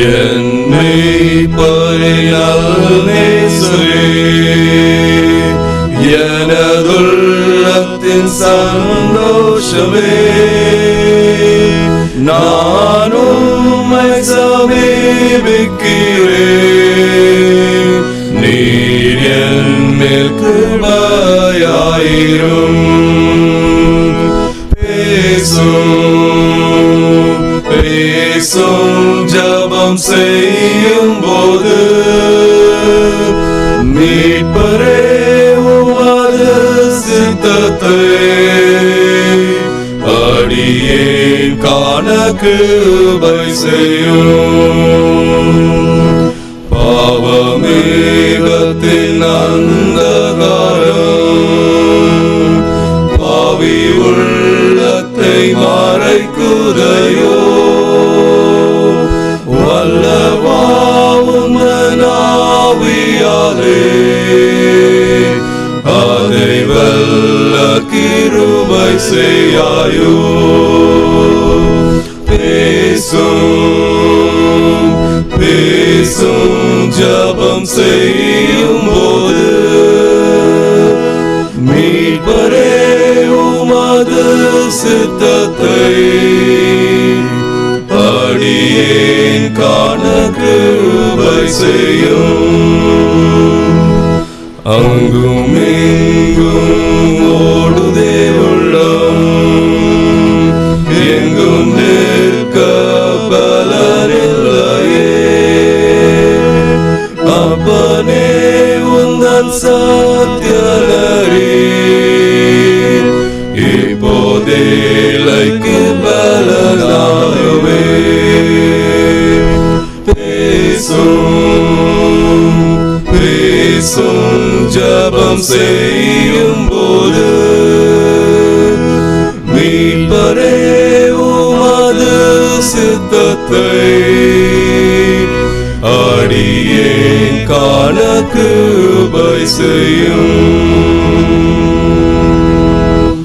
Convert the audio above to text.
என்னை பரியாசரே எனதுள்ளத்தின் சந்தோஷமே. நானும் சமீபிக்கிறேன். நீர் என் மேல் கிருபையாயிரும். பேசும் பேசும். நாம் செய்யும் போது மீட்பரே உமது சித்தத்தை அடியே காண கிருபை செய்யும். பாவமேகத்தின் அந்தகாரம் பாவி உள்ளத்தை மறைக்குதையோ. நாவியாலே அதை வல்ல கிருபை செய்யாயோ. பேசும் பேசும் ஜபம் செய்யும் போது மீட்பரே உமது சித்தத்தை அடியேன் காண கிருபை செய்யும். அங்கும் எங்கும் ஓடுதே உள்ளம் எங்கும் நிற்க பலரில்லையே அப்பனே உந்தன் சத்தியலரே இப்போதேலைக்கு பலனாகவே பேசும் பேசும் ஜபம் செய்யும் போது மீட்பரே உமது சித்தத்தை அடியே காண கிருபை செய்யும்.